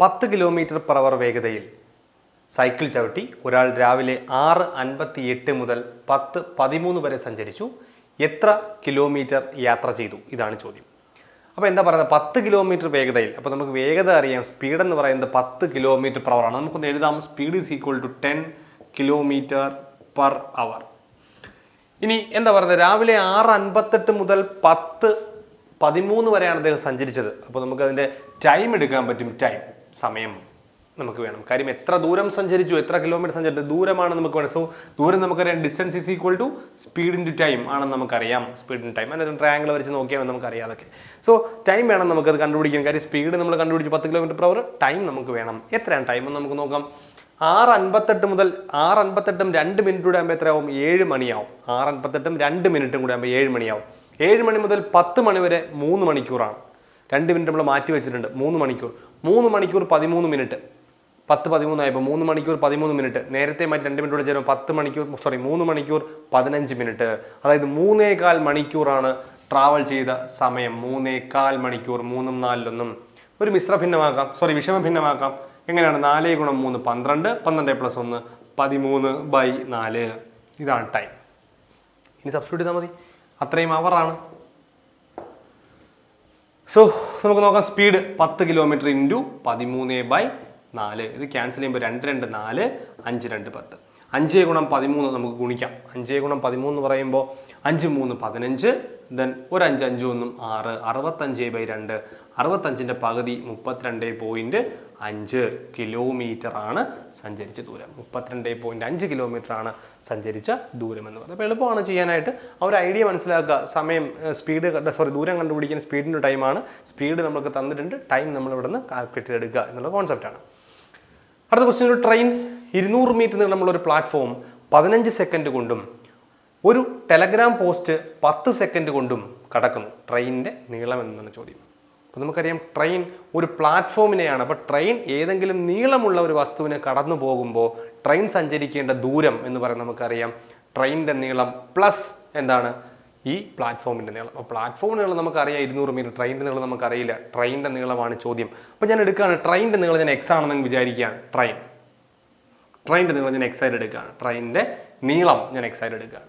പത്ത് kilometre per അവർ വേഗതയിൽ cycle ചവിട്ടി ഒരാൾ രാവിലെ ആറ് അൻപത്തി എട്ട് മുതൽ പത്ത് പതിമൂന്ന് വരെ സഞ്ചരിച്ചു. എത്ര കിലോമീറ്റർ യാത്ര ചെയ്തു? ഇതാണ് ചോദ്യം. അപ്പോൾ എന്താ പറയുന്നത്? പത്ത് കിലോമീറ്റർ വേഗതയിൽ. അപ്പോൾ നമുക്ക് വേഗത അറിയാം. സ്പീഡ് എന്ന് പറയുന്നത് പത്ത് കിലോമീറ്റർ പെർ ആണ്. നമുക്കൊന്ന് എഴുതാം. Speed is equal to ten kilometre per hour ഇനി എന്താ പറയുന്നത്? രാവിലെ ആറ് അൻപത്തെട്ട് മുതൽ പത്ത് പതിമൂന്ന് വരെയാണ് അദ്ദേഹം സഞ്ചരിച്ചത്. അപ്പോൾ നമുക്ക് അതിന്റെ ടൈം എടുക്കാൻ പറ്റും. ടൈം സമയം നമുക്ക് വേണം. കാര്യം എത്ര ദൂരം സഞ്ചരിച്ചു എത്ര കിലോമീറ്റർ സഞ്ചരിച്ചു ദൂരമാണ് നമുക്ക് വേണം. സോ ദൂരം നമുക്കറിയാം distance is equal to speed in time ആണെന്ന് നമുക്കറിയാം. സ്പീഡ് ഇൻ ടൈം അല്ലെങ്കിൽ ട്രയാങ്കിൾ വരച്ച് നോക്കിയാൽ നമുക്കറിയാം അതൊക്കെ. സോ ടൈം വേണം നമുക്ക് അത് കണ്ടുപിടിക്കാൻ. കാര്യം സ്പീഡ് നമ്മൾ കണ്ടുപിടിച്ച് പത്ത് കിലോമീറ്റർ പെർ അവർ ടൈം നമുക്ക് വേണം. എത്രയാണ് ടൈം എന്ന് നമുക്ക് നോക്കാം. ആറ് അൻപത്തെട്ട് മുതൽ ആറ് അൻപത്തെട്ടും രണ്ട് മിനിറ്റ് കൂടെ ആകുമ്പോൾ എത്രയാവും? ഏഴ് മണിയാവും. ആറ് അൻപത്തെട്ടും രണ്ട് മിനിറ്റും കൂടെ ആകുമ്പോൾ ഏഴ് മണിയാവും. ഏഴ് മണി മുതൽ പത്ത് മണി വരെ മൂന്ന് മണിക്കൂറാണ്. രണ്ട് മിനിറ്റ് നമ്മൾ മാറ്റി വെച്ചിട്ടുണ്ട്. മൂന്ന് മണിക്കൂർ. മൂന്ന് മണിക്കൂർ പതിമൂന്ന് മിനിറ്റ്. പത്ത് പതിമൂന്നായപ്പോൾ മൂന്ന് മണിക്കൂർ പതിമൂന്ന് മിനിറ്റ്. നേരത്തെ മാറ്റി രണ്ട് മിനിറ്റ് കൂടെ ചേരുമ്പോൾ പത്ത് മണിക്കൂർ സോറി മൂന്ന് മണിക്കൂർ പതിനഞ്ച് മിനിറ്റ്. അതായത് മൂന്നേകാൽ മണിക്കൂറാണ് ട്രാവൽ ചെയ്ത സമയം. മൂന്നേകാൽ മണിക്കൂർ മൂന്നും നാലിലൊന്നും. ഒരു മിശ്ര ഭിന്നമാക്കാം. സോറി വിഷമ ഭിന്നമാക്കാം. എങ്ങനെയാണ്? നാല് ഗുണം മൂന്ന് പന്ത്രണ്ട്. പന്ത്രണ്ട് പ്ലസ് ഒന്ന്. പതിമൂന്ന് ബൈ നാല്. ഇതാണ് ടൈം ഇനി സബ്സ്റ്റിറ്റ്യൂട്ട് ചെയ്താൽ മതി. അത്രയും അവറാണ് സോ നമുക്ക് നോക്കാം സ്പീഡ് പത്ത് കിലോമീറ്റർ ഇന്റു പതിമൂന്ന് ബൈ നാല്. ഇത് ക്യാൻസൽ ചെയ്യുമ്പോൾ രണ്ട് രണ്ട് നാല് അഞ്ച് രണ്ട് പത്ത്. അഞ്ച് ഗുണം പതിമൂന്ന് നമുക്ക് ഗുണിക്കാം. അഞ്ച് ഗുണം പതിമൂന്ന് പറയുമ്പോൾ അഞ്ച് മൂന്ന് പതിനഞ്ച്. ദെൻ ഒരു അഞ്ച് അഞ്ച് ഒന്നും ആറ്. അറുപത്തഞ്ച് ബൈ രണ്ട്. അറുപത്തഞ്ചിന്റെ പകുതി മുപ്പത്തിരണ്ട് പോയിന്റ് അഞ്ച് കിലോമീറ്റർ ആണ് സഞ്ചരിച്ച ദൂരം. മുപ്പത്തിരണ്ട് പോയിന്റ് അഞ്ച് കിലോമീറ്റർ ആണ് സഞ്ചരിച്ച ദൂരം എന്ന് പറയുന്നത്. എളുപ്പമാണ് ചെയ്യാനായിട്ട്. ആ ഒരു ഐഡിയ മനസ്സിലാക്കുക. സമയം സ്പീഡ് സോറി ദൂരം കണ്ടുപിടിക്കുന്ന സ്പീഡിന്റെ ടൈമാണ് സ്പീഡ് നമുക്ക് തന്നിട്ടുണ്ട്. ടൈം നമ്മൾ ഇവിടെ നിന്ന് കാൽക്കുലേറ്റ് ചെയ്തെടുക്കുക എന്നുള്ള കോൺസെപ്റ്റാണ് അടുത്ത ക്വസ്റ്റ്യൻ ഒരു ട്രെയിൻ ഇരുന്നൂറ് മീറ്റർ നീളമുള്ള ഒരു പ്ലാറ്റ്ഫോം പതിനഞ്ച് സെക്കൻഡ് കൊണ്ടും ഒരു ടെലഗ്രാം പോസ്റ്റ് പത്ത് സെക്കൻഡ് കൊണ്ടും കടക്കുന്നു. ട്രെയിനിന്റെ നീളം എന്നാണ് ചോദ്യം. അപ്പൊ നമുക്കറിയാം ട്രെയിൻ ഒരു പ്ലാറ്റ്ഫോമിനെയാണ് അപ്പോൾ ട്രെയിൻ ഏതെങ്കിലും നീളമുള്ള ഒരു വസ്തുവിനെ കടന്നു പോകുമ്പോൾ ട്രെയിൻ സഞ്ചരിക്കേണ്ട ദൂരം എന്ന് പറയുന്നത് നമുക്കറിയാം. ട്രെയിനിന്റെ നീളം പ്ലസ് എന്താണ്? ഈ പ്ലാറ്റ്ഫോമിന്റെ നീളം. അപ്പോൾ പ്ലാറ്റ്ഫോമിന്റെ നീളം നമുക്കറിയാം ഇരുന്നൂറ് മീറ്റർ ട്രെയിനിന്റെ നീളം നമുക്കറിയില്ല. ട്രെയിനിന്റെ നീളമാണ് ചോദ്യം. അപ്പോൾ ഞാൻ എടുക്കുകയാണ്. ട്രെയിനിന്റെ നീളം ഞാൻ എക്സ് ആണെന്ന് വിചാരിക്കുകയാണ്. ട്രെയിൻ ട്രെയിനിന്റെ നീളം ഞാൻ എക്സ് ആയിട്ട് എടുക്കുകയാണ്. ട്രെയിനിന്റെ നീളം ഞാൻ എക്സ് ആയിട്ട് എടുക്കുകയാണ്.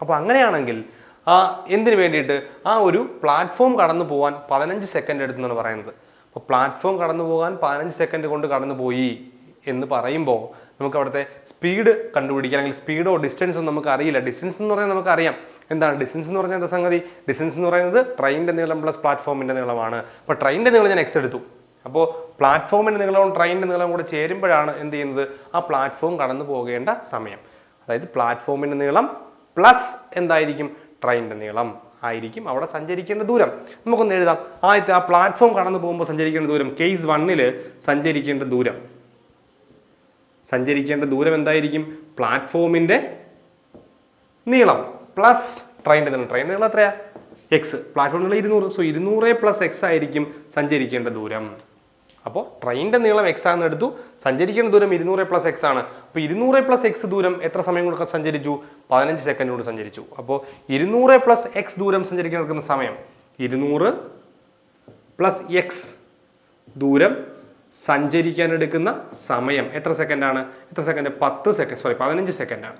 അപ്പോൾ അങ്ങനെയാണെങ്കിൽ ആ എന്തിനു വേണ്ടിയിട്ട്? ആ ഒരു പ്ലാറ്റ്ഫോം കടന്നു പോകാൻ പതിനഞ്ച് സെക്കൻഡ് എടുത്തെന്നാണ് പറയുന്നത്. അപ്പോൾ പ്ലാറ്റ്ഫോം കടന്നു പോകാൻ പതിനഞ്ച് സെക്കൻഡ് കൊണ്ട് കടന്നു പോയി എന്ന് പറയുമ്പോൾ നമുക്ക് അവിടുത്തെ സ്പീഡ് കണ്ടുപിടിക്കാൻ അല്ലെങ്കിൽ സ്പീഡോ ഡിസ്റ്റൻസോ നമുക്ക് അറിയില്ല. ഡിസ്റ്റൻസ് എന്ന് പറയുന്നത് നമുക്ക് അറിയാം. എന്താണ്? ഡിസ്റ്റൻസ് എന്ന് പറഞ്ഞാൽ എന്താ സംഗതി? ഡിസ്റ്റൻസ് എന്ന് പറയുന്നത് ട്രെയിനിന്റെ നീളം പ്ലസ് പ്ലാറ്റ്ഫോമിന്റെ നീളമാണ്. അപ്പോൾ ട്രെയിനിന്റെ നീളം ഞാൻ എക്സ് എടുത്തു. അപ്പോൾ പ്ലാറ്റ്ഫോമിന്റെ നീളവും ട്രെയിനിന്റെ നീളവും കൂടെ ചേരുമ്പോഴാണ് എന്ത് ചെയ്യുന്നത്? ആ പ്ലാറ്റ്ഫോം കടന്നു പോകേണ്ട സമയം. അതായത് പ്ലാറ്റ്ഫോമിന്റെ നീളം പ്ലസ് എന്തായിരിക്കും? ട്രെയിനിന്റെ നീളം ആയിരിക്കും അവിടെ സഞ്ചരിക്കേണ്ട ദൂരം. നമുക്കൊന്ന് എഴുതാം. ആദ്യത്തെ ആ പ്ലാറ്റ്ഫോം കടന്നു പോകുമ്പോൾ സഞ്ചരിക്കേണ്ട ദൂരം. കേസ് വണ്ണിൽ സഞ്ചരിക്കേണ്ട ദൂരം. സഞ്ചരിക്കേണ്ട ദൂരം എന്തായിരിക്കും? പ്ലാറ്റ്ഫോമിന്റെ നീളം. പ്ലസ് ട്രെയിനിന്റെ നീളം. ട്രെയിനിന്റെ നീളം എത്രയാ? എക്സ് പ്ലാറ്റ്ഫോമിന്റെ നീളം ഇരുന്നൂറ്. സോ ഇരുന്നൂറ് പ്ലസ് എക്സ് ആയിരിക്കും സഞ്ചരിക്കേണ്ട ദൂരം. അപ്പോൾ ട്രെയിനിന്റെ നീളം എക്സ് ആണെന്ന് എടുത്തു. സഞ്ചരിക്കുന്ന ദൂരം ഇരുന്നൂറ് പ്ലസ് എക്സ് ആണ്. അപ്പോൾ ഇരുന്നൂറ് പ്ലസ് എക്സ് ദൂരം എത്ര സമയം കൊണ്ട് സഞ്ചരിച്ചു? പതിനഞ്ച് സെക്കൻഡ് കൊണ്ട് സഞ്ചരിച്ചു. അപ്പോൾ ഇരുന്നൂറ് പ്ലസ് എക്സ് ദൂരം സഞ്ചരിക്കാൻ എടുക്കുന്ന സമയം ഇരുന്നൂറ് പ്ലസ് എക്സ് ദൂരം സഞ്ചരിക്കാൻ എടുക്കുന്ന സമയം എത്ര സെക്കൻഡ് ആണ്? എത്ര സെക്കൻഡ് പത്ത് സെക്കൻഡ് സോറി പതിനഞ്ച് സെക്കൻഡ് ആണ്.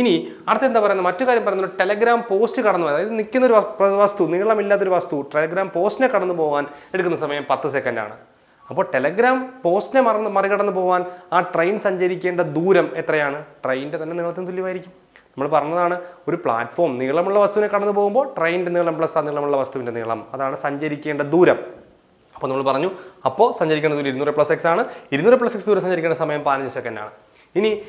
ഇനി അടുത്ത എന്താ പറയുന്നത്? മറ്റു കാര്യം പറയുന്നത് ടെലഗ്രാം പോസ്റ്റ് കടന്നു. അതായത് നിൽക്കുന്ന ഒരു വസ്തു നീളമില്ലാത്തൊരു വസ്തു ടെലഗ്രാം പോസ്റ്റിനെ കടന്നു പോകാൻ എടുക്കുന്ന സമയം പത്ത് സെക്കൻഡ് ആണ്. അപ്പോൾ ടെലഗ്രാം പോസ്റ്റിനെ മറന്ന് മറികടന്ന് പോകാൻ ആ ട്രെയിൻ സഞ്ചരിക്കേണ്ട ദൂരം എത്രയാണ്? ട്രെയിനിന്റെ തന്നെ നീളത്തിന് തുല്യമായിരിക്കും. നമ്മൾ പറഞ്ഞതാണ് ഒരു പ്ലാറ്റ്ഫോം നീളമുള്ള വസ്തുവിനെ കടന്നു പോകുമ്പോൾ ട്രെയിനിന്റെ നീളം പ്ലസ് ആ നീളമുള്ള വസ്തുവിന്റെ നീളം. അതാണ് സഞ്ചരിക്കേണ്ട ദൂരം. അപ്പോൾ നമ്മൾ പറഞ്ഞു അപ്പോൾ സഞ്ചരിക്കേണ്ട ദൂരം ഇരുന്നൂറ് പ്ലസ് എക്സ് ആണ്. ഇരുന്നൂറ് പ്ലസ് എക്സ് ദൂരം സഞ്ചരിക്കേണ്ട സമയം പതിനഞ്ച് സെക്കൻഡ് ആണ്. ഇനി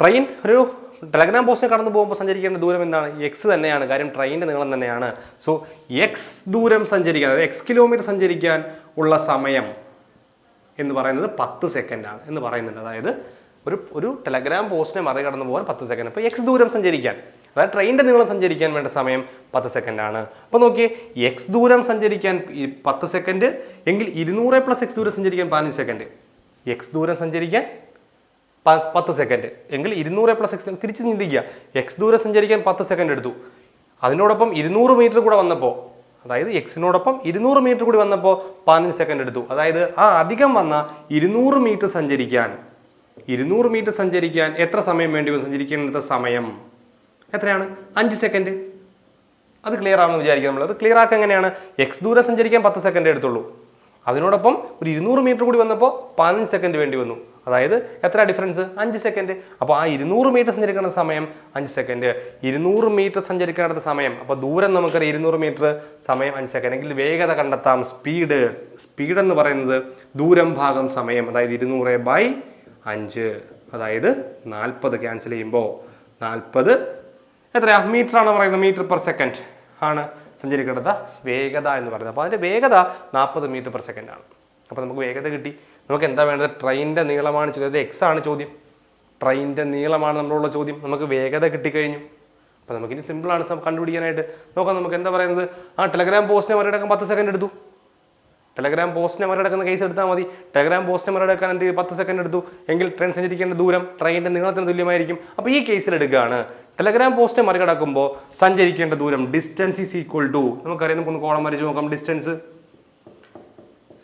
ട്രെയിൻ ഒരു ടെലഗ്രാം പോസ്റ്റിനെ കടന്നു പോകുമ്പോൾ സഞ്ചരിക്കേണ്ട ദൂരം എന്താണ്? എക്സ് തന്നെയാണ്. കാര്യം ട്രെയിനിന്റെ നീളം തന്നെയാണ്. സോ എക്സ് ദൂരം സഞ്ചരിക്കാൻ അതായത് എക്സ് കിലോമീറ്റർ സഞ്ചരിക്കാൻ ഉള്ള സമയം എന്ന് പറയുന്നത് പത്ത് ആണ് എന്ന് പറയുന്നുണ്ട്. അതായത് ഒരു ഒരു ടെലഗ്രാം പോസ്റ്റിനെ മറികടന്ന് പോകാൻ പത്ത് സെക്കൻഡ് അപ്പോൾ എക്സ് ദൂരം സഞ്ചരിക്കാൻ അതായത് ട്രെയിനിന്റെ നീളം സഞ്ചരിക്കാൻ വേണ്ട സമയം പത്ത് ആണ്. അപ്പോൾ നോക്കിയേ എക്സ് ദൂരം സഞ്ചരിക്കാൻ പത്ത് സെക്കൻഡ് എങ്കിൽ ഇരുന്നൂറ് പ്ലസ് എക്സ് ദൂരം സഞ്ചരിക്കാൻ പതിനഞ്ച് സെക്കൻഡ് എക്സ് ദൂരം സഞ്ചരിക്കാൻ പത്ത് സെക്കൻഡ് എങ്കിൽ ഇരുന്നൂറ് പ്ലസ് എക്സ് തിരിച്ച് ചിന്തിക്കുക. എക്സ് ദൂരം സഞ്ചരിക്കാൻ പത്ത് സെക്കൻഡ് എടുത്തു. അതിനോടൊപ്പം ഇരുന്നൂറ് മീറ്റർ കൂടെ വന്നപ്പോൾ അതായത് എക്സിനോടൊപ്പം ഇരുന്നൂറ് മീറ്റർ കൂടി വന്നപ്പോൾ പതിനഞ്ച് സെക്കൻഡ് എടുത്തു. അതായത് ആ അധികം വന്ന ഇരുന്നൂറ് മീറ്റർ സഞ്ചരിക്കാൻ. ഇരുന്നൂറ് മീറ്റർ സഞ്ചരിക്കാൻ എത്ര സമയം വേണ്ടി വന്നു? സഞ്ചരിക്കേണ്ടത് സമയം എത്രയാണ്? അഞ്ച് സെക്കൻഡ് അത് ക്ലിയർ ആണെന്ന് വിചാരിക്കാം നമ്മൾ. അത് ക്ലിയർ ആക്കുക എങ്ങനെയാണ്? എക്സ് ദൂരം സഞ്ചരിക്കാൻ പത്ത് സെക്കൻഡ് എടുത്തുള്ളൂ. അതിനോടൊപ്പം ഒരു ഇരുന്നൂറ് മീറ്റർ കൂടി വന്നപ്പോൾ പതിനഞ്ച് സെക്കൻഡ് വേണ്ടി വന്നു. അതായത് എത്ര ഡിഫറൻസ് അഞ്ച് സെക്കൻഡ് അപ്പോൾ ആ ഇരുന്നൂറ് മീറ്റർ സഞ്ചരിക്കേണ്ട സമയം അഞ്ച് സെക്കൻഡ് ഇരുന്നൂറ് മീറ്റർ സഞ്ചരിക്കേണ്ട സമയം. അപ്പോൾ ദൂരം നമുക്കറിയാം ഇരുന്നൂറ് മീറ്റർ സമയം അഞ്ച് സെക്കൻഡ് എങ്കിൽ വേഗത കണ്ടെത്താം. സ്പീഡ് സ്പീഡ് എന്ന് പറയുന്നത് ദൂരം ഭാഗം സമയം. അതായത് ഇരുന്നൂറ് ബൈ അഞ്ച്. അതായത് നാൽപ്പത് ക്യാൻസൽ ചെയ്യുമ്പോൾ നാൽപ്പത് എത്രയാ? മീറ്റർ ആണ് പറയുന്നത്? മീറ്റർ പെർ സെക്കൻഡ് ആണ്. സഞ്ചരിക്കേണ്ടത് വേഗത എന്ന് പറയുന്നത്. അപ്പോൾ അതിന്റെ വേഗത നാൽപ്പത് മീറ്റർ പെർ സെക്കൻഡ് ആണ്. അപ്പോൾ നമുക്ക് വേഗത കിട്ടി. നമുക്ക് എന്താ വേണ്ടത്? ട്രെയിനിന്റെ നീളമാണ് ചോദ്യം. എക്സ് ആണ് ചോദ്യം. ട്രെയിനിന്റെ നീളമാണ് നമ്മളുള്ള ചോദ്യം. നമുക്ക് വേഗത കിട്ടിക്കഴിഞ്ഞു. അപ്പോൾ നമുക്കിനി സിമ്പിളാണ് കണ്ടുപിടിക്കാനായിട്ട് നോക്കാം. നമുക്ക് എന്താ പറയുന്നത്? ആ ടെലഗ്രാം പോസ്റ്റിനെ മറികടക്കാൻ പത്ത് സെക്കൻഡ് എടുത്തു. ടെലഗ്രാം പോസ്റ്റിനെ മറികടക്കുന്ന കേസ് എടുത്താൽ മതി. ടെലഗ്രാം പോസ്റ്റിനെ മറികടക്കാൻ എന്റെ? പത്ത് സെക്കൻഡ് എടുത്തു. എങ്കിൽ ട്രെയിൻ സഞ്ചരിക്കേണ്ട ദൂരം ട്രെയിനിന്റെ നീളത്തിന് തുല്യമായിരിക്കും. അപ്പോൾ ഈ കേസിൽ എടുക്കുകയാണ്. ടെലഗ്രാം പോസ്റ്റ് മറികടക്കുമ്പോൾ സഞ്ചരിക്കേണ്ട ദൂരം ഡിസ്റ്റൻസ് ഈസ് ഈക്വൽ ടു നമുക്കറിയാം നമുക്കൊന്ന് കോളം വരച്ച് നോക്കാം. Distance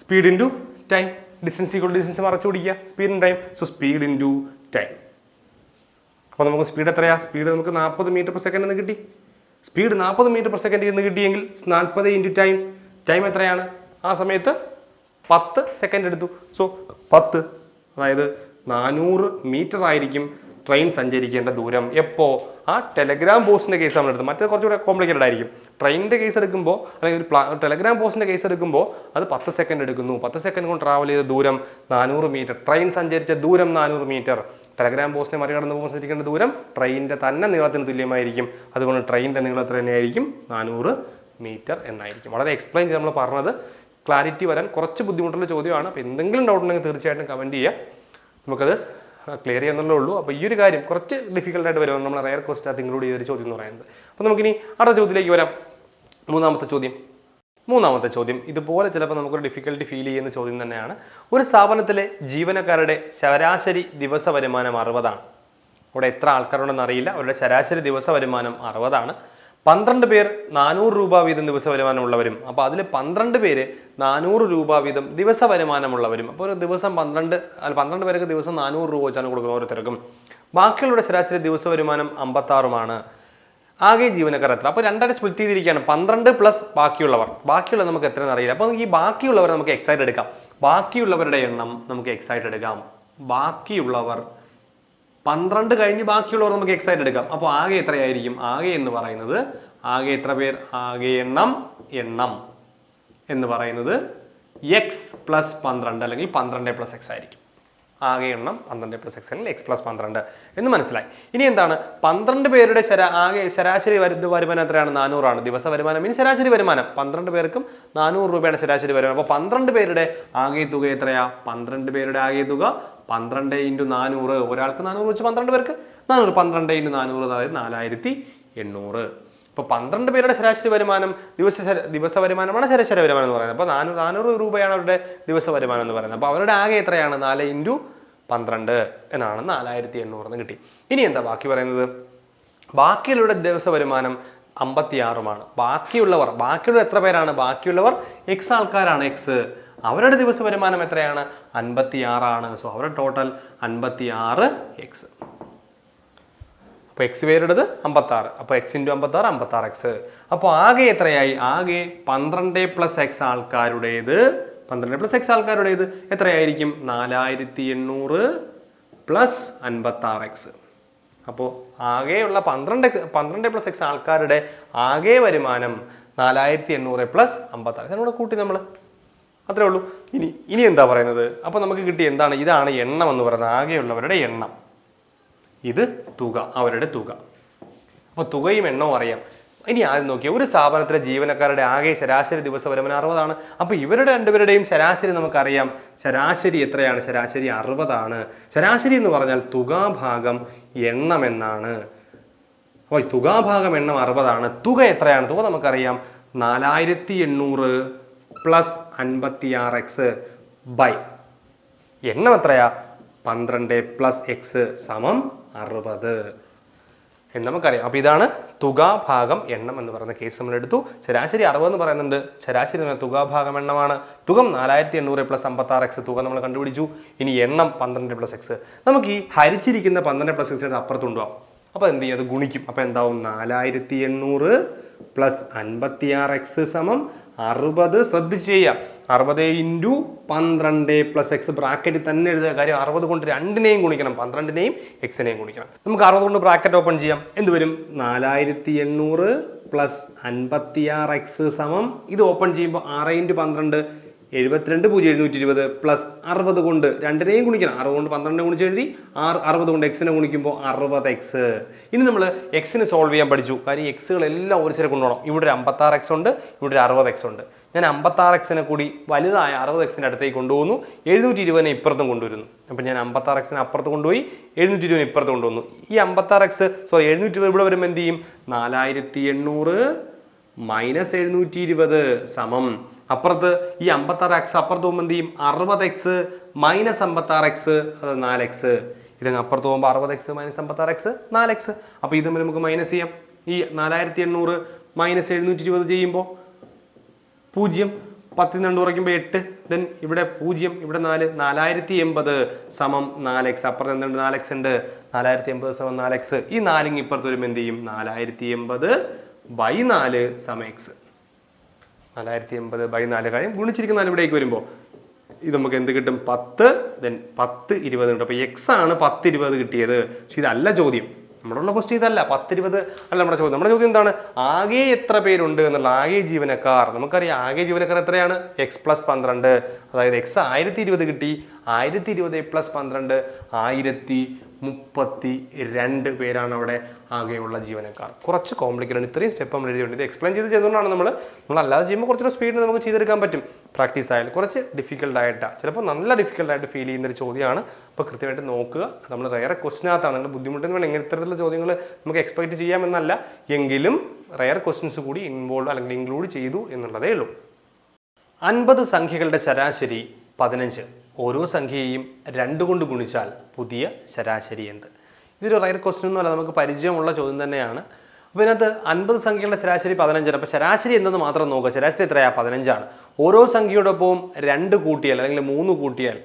speed into time distance equal distance മറച്ചു പിടിക്കുക. Speed in time so speed into time അപ്പോൾ നമുക്ക് സ്പീഡ് എത്രയാ? സ്പീഡ് നമുക്ക് നാൽപ്പത് മീറ്റർ പെർ സെക്കൻഡ് എന്ന് കിട്ടി. സ്പീഡ് നാൽപ്പത് മീറ്റർ പെർ സെക്കൻഡ് എന്ന് കിട്ടിയെങ്കിൽ നാൽപ്പത് ഇന്റു ടൈം ടൈം എത്രയാണ്? ആ സമയത്ത് പത്ത് സെക്കൻഡ് എടുത്തു. സോ പത്ത് അതായത് നാനൂറ് മീറ്റർ ആയിരിക്കും ട്രെയിൻ സഞ്ചരിക്കേണ്ട ദൂരം എപ്പോ? ആ ടെലഗ്രാം പോസ്റ്റിന്റെ കേസ് നമ്മൾ എടുത്തത് മറ്റേ കുറച്ചുകൂടെ കോംപ്ലിക്കേറ്റഡ് ആയിരിക്കും. ട്രെയിനിന്റെ കേസ് എടുക്കുമ്പോൾ അല്ലെങ്കിൽ ഒരു ടെലഗ്രാം പോസ്റ്റിന്റെ കേസ് എടുക്കുമ്പോൾ അത് പത്ത് സെക്കൻഡ് എടുക്കുന്നു. പത്ത് സെക്കൻഡ് കൊണ്ട് ട്രാവൽ ചെയ്ത ദൂരം നാനൂറ് മീറ്റർ ട്രെയിൻ സഞ്ചരിച്ച ദൂരം നാനൂറ് മീറ്റർ ടെലഗ്രാം പോസ്റ്റിനെ മറികടന്ന് പോകുമ്പോൾ സഞ്ചരിക്കേണ്ട ദൂരം ട്രെയിനിന്റെ തന്നെ നീളത്തിന് തുല്യമായിരിക്കും. അതുകൊണ്ട് ട്രെയിനിന്റെ നീളത്തിൽ തന്നെയായിരിക്കും നാനൂറ് മീറ്റർ എന്നായിരിക്കും. വളരെ എക്സ്പ്ലെയിൻ ചെയ്ത് നമ്മൾ പറഞ്ഞത്. ക്ലാരിറ്റി വരാൻ കുറച്ച് ബുദ്ധിമുട്ടുള്ള ചോദ്യമാണ്. അപ്പോൾ എന്തെങ്കിലും ഡൗട്ട് ഉണ്ടെങ്കിൽ തീർച്ചയായിട്ടും കമന്റ് ചെയ്യുക നമുക്കത് ക്ലിയർ ചെയ്യാന്നുള്ളേ ഉള്ളൂ. അപ്പോൾ ഈ ഒരു കാര്യം കുറച്ച് ഡിഫിക്കൽട്ട് ആയിട്ട് വരും നമ്മൾ റയർ ക്വസ്റ്റ് ഇൻക്ലൂഡ് ചെയ്ത ഒരു ചോദ്യം എന്ന് പറയുന്നത്. അപ്പോൾ നമുക്കിനി അടുത്ത ചോദ്യത്തിലേക്ക് വരാം. മൂന്നാമത്തെ ചോദ്യം. മൂന്നാമത്തെ ചോദ്യം. ഇതുപോലെ ചിലപ്പോൾ നമുക്കൊരു ഡിഫിക്കൽട്ടി ഫീൽ ചെയ്യുന്ന ചോദ്യം തന്നെയാണ്. ഒരു സ്ഥാപനത്തിലെ ജീവനക്കാരുടെ ശരാശരി ദിവസ വരുമാനം അറുപതാണ്. അവിടെ എത്ര ആൾക്കാരുണ്ടെന്ന് അറിയില്ല. അവരുടെ ശരാശരി ദിവസ വരുമാനം അറുപതാണ്. പന്ത്രണ്ട് പേർ നാനൂറ് രൂപ വീതം ദിവസ വരുമാനമുള്ളവരും അപ്പോൾ അതിൽ പന്ത്രണ്ട് പേര് നാനൂറ് രൂപ വീതം ദിവസ വരുമാനമുള്ളവരും. അപ്പോൾ ഒരു ദിവസം പന്ത്രണ്ട് അല്ല പന്ത്രണ്ട് പേർക്ക് ദിവസം നാനൂറ് രൂപ വെച്ചാണ് കൊടുക്കുന്നത് ഓരോരുത്തർക്കും ബാക്കിയുള്ളവരുടെ ശരാശരി ദിവസ വരുമാനം അമ്പത്താറുമാണ്. ആകെ ജീവനക്കാർ എത്ര? അപ്പോൾ രണ്ടായിട്ട് സ്പ്ലിറ്റ് ചെയ്തിരിക്കുകയാണ്. പന്ത്രണ്ട് പ്ലസ് ബാക്കിയുള്ളവർ. ബാക്കിയുള്ളത് നമുക്ക് എത്രയെന്ന് അറിയില്ല. അപ്പോൾ ഈ ബാക്കിയുള്ളവർ നമുക്ക് എക്സൈറ്റ് എടുക്കാം. ബാക്കിയുള്ളവരുടെ എണ്ണം നമുക്ക് എക്സൈറ്റ് എടുക്കാം. ബാക്കിയുള്ളവർ പന്ത്രണ്ട് കഴിഞ്ഞ് ബാക്കിയുള്ളവർ നമുക്ക് എക്സൈറ്റ് എടുക്കാം. അപ്പോൾ ആകെ എത്രയായിരിക്കും? ആകെ എന്ന് പറയുന്നത് ആകെ എത്ര പേർ? ആകെ എണ്ണം എണ്ണം എന്ന് പറയുന്നത് എക്സ് പ്ലസ് പന്ത്രണ്ട് അല്ലെങ്കിൽ പന്ത്രണ്ട് പ്ലസ് എക്സ് ആയിരിക്കും. ആകെ എണ്ണം പന്ത്രണ്ട് പ്ലസ് എക്സ് അല്ലെങ്കിൽ എക്സ് പ്ലസ് പന്ത്രണ്ട് എന്ന് മനസ്സിലായി. ഇനി എന്താണ്? പന്ത്രണ്ട് പേരുടെ ശരാ ആകെ ശരാശരി വരുന്ന വരുമാനം എത്രയാണ്? നാനൂറാണ്. ദിവസ വരുമാനം ഇനി ശരാശരി വരുമാനം. പന്ത്രണ്ട് പേർക്കും നാനൂറ് രൂപയാണ് ശരാശരി വരുമാനം. അപ്പോൾ പന്ത്രണ്ട് പേരുടെ ആകെ തുക എത്രയാ? പന്ത്രണ്ട് പേരുടെ ആകെ തുക പന്ത്രണ്ട് ഇന്റു നാനൂറ് ഒരാൾക്ക് നാനൂറ് വെച്ച് പന്ത്രണ്ട് പേർക്ക്. നാനൂറ് പന്ത്രണ്ട് ഇന്റു നാനൂറ് അതായത് നാലായിരത്തി എണ്ണൂറ്. ഇപ്പോൾ പന്ത്രണ്ട് പേരുടെ ശരാശരി വരുമാനം ദിവസ ദിവസ വരുമാനമാണ് ശരാശരി വരുമാനം എന്ന് പറയുന്നത്. അപ്പോൾ നാനൂറ് നാനൂറ് രൂപയാണ് അവരുടെ ദിവസ വരുമാനം എന്ന് പറയുന്നത്. അപ്പോൾ അവരുടെ ആകെ എത്രയാണ്? നാല് ഇന്റു പന്ത്രണ്ട് എന്നാണ് നാലായിരത്തി എണ്ണൂറ് എന്ന് കിട്ടി. ഇനി എന്താ ബാക്കി പറയുന്നത്? ബാക്കിയുള്ളവരുടെ ദിവസ വരുമാനം അമ്പത്തിയാറുമാണ്. ബാക്കിയുള്ളവർ ബാക്കിയുള്ളവർ എത്ര പേരാണ്? ബാക്കിയുള്ളവർ എക്സ് ആൾക്കാരാണ് എക്സ് അവരുടെ ദിവസ വരുമാനം എത്രയാണ്? അൻപത്തി ആറാണ് സോ അവരുടെ ടോട്ടൽ അൻപത്തി ആറ് എക്സ് അപ്പൊ എക്സ് പേരുടേത് അമ്പത്തി ആറ് അപ്പൊ എക്സ് ഇന്റു അമ്പത്തി ആറ് അമ്പത്തി ആറ് എക്സ് അപ്പോൾ ആകെ എത്രയായി? ആകെ പന്ത്രണ്ട് പ്ലസ് എക്സ് ആൾക്കാരുടേത് പന്ത്രണ്ട് പ്ലസ് എക്സ് ആൾക്കാരുടേത് എത്രയായിരിക്കും? നാലായിരത്തി എണ്ണൂറ് പ്ലസ് അൻപത്തി ആറ് എക്സ് അപ്പോൾ ആകെയുള്ള പന്ത്രണ്ട് പന്ത്രണ്ട് പ്ലസ് എക്സ് ആൾക്കാരുടെ ആകെ വരുമാനം നാലായിരത്തി എണ്ണൂറ് പ്ലസ് അമ്പത്തി ആറ് കൂടെ കൂട്ടി നമ്മൾ അത്രേ ഉള്ളൂ. ഇനി ഇനി എന്താ പറയുന്നത്? അപ്പോൾ നമുക്ക് കിട്ടി എന്താണ്? ഇതാണ് എണ്ണം എന്ന് പറയുന്നത്. ആകെയുള്ളവരുടെ എണ്ണം. ഇത് തുക അവരുടെ തുക. അപ്പോൾ തുകയും എണ്ണവും അറിയാം. ഇനി ആദ്യം നോക്കിയാൽ ഒരു സ്ഥാപനത്തിലെ ജീവനക്കാരുടെ ആകെ ശരാശരി ദിവസ വരുമാനം അറുപതാണ്. അപ്പോൾ ഇവരുടെ രണ്ടുപേരുടെയും ശരാശരി നമുക്കറിയാം. ശരാശരി എത്രയാണ്? ശരാശരി അറുപതാണ്. ശരാശരി എന്ന് പറഞ്ഞാൽ തുകാഭാഗം എണ്ണം എന്നാണ്. അപ്പോൾ തുകാഭാഗം എണ്ണം അറുപതാണ്. തുക എത്രയാണ്? തുക നമുക്കറിയാം. നാലായിരത്തി എണ്ണൂറ് പ്ലസ് അൻപത്തി ആറ് എക്സ് ബൈ എണ്ണം എത്രയാ പന്ത്രണ്ട് പ്ലസ് എക്സ് സമം അറുപത്. എന്ന് നമുക്കറിയാം. അപ്പൊ ഇതാണ് തുക ഭാഗം എണ്ണം എന്ന് പറയുന്ന കേസ് നമ്മൾ എടുത്തു. ശരാശരി അറുപത് എന്ന് പറയുന്നുണ്ട്. ശരാശരി എന്ന് തുക ഭാഗം എണ്ണമാണ്. തുകം നാലായിരത്തി എണ്ണൂറ് പ്ലസ് അമ്പത്തി ആറ് എക്സ് തുക നമ്മൾ കണ്ടുപിടിച്ചു. ഇനി എണ്ണം പന്ത്രണ്ട് പ്ലസ് എക്സ് നമുക്ക് ഈ ഹരിച്ചിരിക്കുന്ന പന്ത്രണ്ട് പ്ലസ് എക്സിന്റെ അപ്പുറത്ത് അപ്പോൾ അപ്പൊ എന്ത് ചെയ്യും? അത് ഗുണിക്കും. അപ്പോൾ എന്താവും? നാലായിരത്തി എണ്ണൂറ് പ്ലസ് അൻപത്തി ആറ് എക്സ് സമം അറുപത് ശ്രദ്ധിച്ച് ചെയ്യാം അറുപത് ഇന്റു പന്ത്രണ്ട് പ്ലസ് എക്സ് ബ്രാക്കറ്റിൽ തന്നെ എഴുതുക കാര്യം അറുപത് കൊണ്ട് രണ്ടിനെയും ഗുണിക്കണം. പന്ത്രണ്ടിനെയും എക്സിനെയും ഗുണിക്കണം. നമുക്ക് അറുപത് കൊണ്ട് ബ്രാക്കറ്റ് ഓപ്പൺ ചെയ്യാം. എന്ത് വരും? നാലായിരത്തി എണ്ണൂറ് പ്ലസ് അൻപത്തി ആറ് എക്സ് സമം ഇത് ഓപ്പൺ ചെയ്യുമ്പോൾ ആറ് ഇന്റു പന്ത്രണ്ട് എഴുപത്തിരണ്ട് പൂജ്യം എഴുന്നൂറ്റി ഇരുപത് പ്ലസ് അറുപത് കൊണ്ട് രണ്ടിനെയും ഗുണിക്കണം. അറുപത് കൊണ്ട് പന്ത്രണ്ടിനെ ഗുണിച്ച് എഴുതി. ആറ് അറുപത് കൊണ്ട് എക്സിനെ ഗുണിക്കുമ്പോൾ അറുപത് എക്സ് ഇനി നമ്മൾ എക്സിന് സോൾവ് ചെയ്യാൻ പഠിച്ചു. കാര്യം എക്സുകളെല്ലാം ഒരു ശരി കൊണ്ടുപോകണം. ഇവിടെ ഒരു അമ്പത്താറ് എക്സ് ഉണ്ട് ഇവിടെ ഒരു അറുപത് എക്സ് ഉണ്ട്. ഞാൻ അമ്പത്താറ് എക്സിനെ കൂടി വലുതായ അറുപത് എക്സിന്റെ അടുത്തേക്ക് കൊണ്ടുപോകുന്നു. എഴുന്നൂറ്റി ഇരുപതിനെ ഇപ്പുറത്തും കൊണ്ടുവരുന്നു. അപ്പം ഞാൻ അമ്പത്താറ് എക്സിനെ അപ്പുറത്ത് കൊണ്ടുപോയി എഴുന്നൂറ്റി ഇരുപതിന് ഇപ്പുറത്ത് കൊണ്ടുവന്നു. ഈ അമ്പത്താറ് എക്സ് സോറി എഴുന്നൂറ്റി ഇരുപത് ഇവിടെ വരുമ്പോൾ എന്ത് ചെയ്യും? നാലായിരത്തി എണ്ണൂറ് മൈനസ് എഴുന്നൂറ്റി ഇരുപത് സമം. അപ്പുറത്ത് ഈ അമ്പത്താറ് എക്സ് അപ്പുറത്ത് പോകുമ്പോൾ എന്ത് ചെയ്യും? അറുപത് എക്സ് മൈനസ് അമ്പത്താറ് എക്സ് അത് നാല് എക്സ് ഇതങ്ങ് അപ്പുറത്ത് പോകുമ്പോൾ അറുപത് എക്സ് മൈനസ് അമ്പത്താറ് എക്സ് നാല് എക്സ് അപ്പൊ ഇത് തമ്മിൽ നമുക്ക് മൈനസ് ചെയ്യാം. ഈ നാലായിരത്തി എണ്ണൂറ് മൈനസ് എഴുന്നൂറ്റി ഇരുപത് ചെയ്യുമ്പോൾ പൂജ്യം. പത്തിൽ നിന്ന് രണ്ട് കുറയ്ക്കുമ്പോൾ എട്ട്. ദെൻ ഇവിടെ പൂജ്യം ഇവിടെ നാല്. നാലായിരത്തി എൺപത് സമം നാല് എക്സ് അപ്പുറത്ത് എന്തുണ്ട്? നാല് എക്സ് ഉണ്ട്. നാലായിരത്തി എൺപത് സമം നാല് എക്സ് ഈ നാലിങ് ഇപ്പുറത്ത് വരുമ്പോൾ എന്ത് ചെയ്യും? നാലായിരത്തി എൺപത് ബൈ നാല് സമ എക്സ് നാലായിരത്തി എൺപത് ബൈ നാല് കാര്യം ഗുണിച്ചിരിക്കുന്ന നാലിവിടേക്ക് വരുമ്പോൾ ഇത് നമുക്ക് എന്ത് കിട്ടും? പത്ത് ദെൻ പത്ത് ഇരുപത് കിട്ടും. അപ്പൊ എക്സ് ആണ് പത്ത് ഇരുപത് കിട്ടിയത്. പക്ഷെ ഇതല്ല ചോദ്യം. നമ്മുടെ ഉള്ള ക്വസ്റ്റ്യൻ ഇതല്ല. പത്ത് ഇരുപത് അല്ല നമ്മുടെ ചോദ്യം. നമ്മുടെ ചോദ്യം എന്താണ്? ആകെ എത്ര പേരുണ്ട് എന്നുള്ള ആകെ ജീവനക്കാർ. നമുക്കറിയാം ആകെ ജീവനക്കാർ എത്രയാണ്? എക്സ് പ്ലസ് പന്ത്രണ്ട്. അതായത് എക്സ് ആയിരത്തി ഇരുപത് കിട്ടി. ആയിരത്തി ഇരുപത് പ്ലസ് പന്ത്രണ്ട്. ആയിരത്തി മുപ്പത്തി രണ്ട് പേരാണ് അവിടെ. ആകെയുള്ള ജീവനക്കാർ കുറച്ച് കോംപ്ലിക്കേറ്റഡ് ആണ്. ഇത്രയും സ്റ്റെപ്പ് നമ്മൾ എഴുതിയിട്ടുണ്ട്. ഇത് എക്സ്പ്ലെയിൻ ചെയ്ത് ചെയ്തുകൊണ്ടാണ് നമ്മൾ നമ്മൾ അല്ലാതെ ചെയ്യുമ്പോൾ കുറച്ചുകൂടെ സ്പീഡിൽ നമുക്ക് ചെയ്തെടുക്കാൻ പറ്റും. പ്രാക്ടീസ് ആയാലും. കുറച്ച് ഡിഫിക്കൽട്ട് ആയിട്ടാണ് ചിലപ്പോൾ നല്ല ഡിഫിക്കൽട്ട് ആയിട്ട് ഫീൽ ചെയ്യുന്ന ഒരു ചോദ്യമാണ്. അപ്പോൾ കൃത്യമായിട്ട് നോക്കുക. നമ്മൾ റയർ ക്വസ്റ്റിനകത്താണ് നിങ്ങൾ ബുദ്ധിമുട്ടെന്ന് എങ്ങനെ ഇത്തരത്തിലുള്ള ചോദ്യങ്ങൾ നമുക്ക് എക്സ്പെക്ട് ചെയ്യാമെന്നല്ല. എങ്കിലും റയർ ക്വസ്റ്റ്യൻസ് കൂടി ഇൻവോൾവ് അല്ലെങ്കിൽ ഇൻക്ലൂഡ് ചെയ്തു എന്നുള്ളതേ ഉള്ളൂ. അൻപത് സംഖ്യകളുടെ ശരാശരി പതിനഞ്ച്. ഓരോ സംഖ്യയെയും രണ്ട് കൊണ്ട് ഗുണിച്ചാൽ പുതിയ ശരാശരി എന്ത്? ഇതൊരു റയർ ക്വസ്റ്റ്യൻ എന്നല്ല നമുക്ക് പരിചയമുള്ള ചോദ്യം തന്നെയാണ്. അപ്പോൾ ഇതിനകത്ത് അൻപത് സംഖ്യകളുടെ ശരാശരി പതിനഞ്ചാണ്. അപ്പോൾ ശരാശരി എന്തെന്ന് മാത്രം നോക്കുക. ശരാശരി എത്രയാ? പതിനഞ്ചാണ്. ഓരോ സംഖ്യയോടൊപ്പം രണ്ട് കൂട്ടിയാൽ അല്ലെങ്കിൽ മൂന്ന് കൂട്ടിയാൽ